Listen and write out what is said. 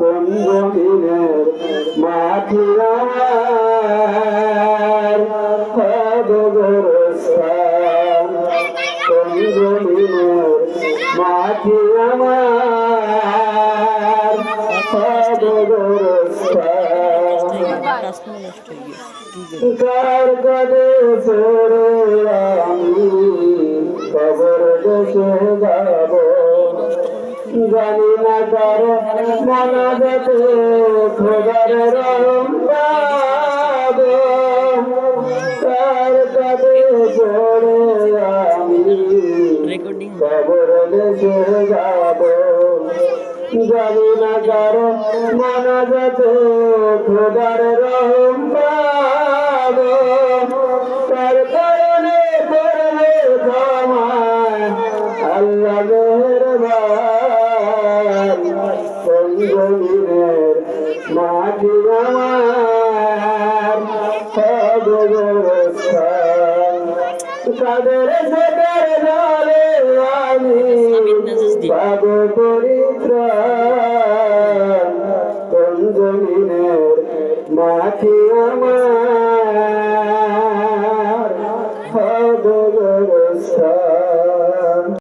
কোন জমিনের মাটি আমার হবে গোরস্থান কোন জমিনের মাটি আমার হবে গোরস্থান কার কাছে সরে আমি খবর দেশে জানি না কার মনা যেতে খোদার রং পাব কার কাছে সরে আমি খবর দেশে যাব জানি না কার মনা যেতে খোদার রং তার কারণে করবে আল্লাহ মেহরবান জীবনের মাটি আমার তাদের সেটার দলে আমি পাব পরিত্রাণ কোন জমিনের মাটি আমার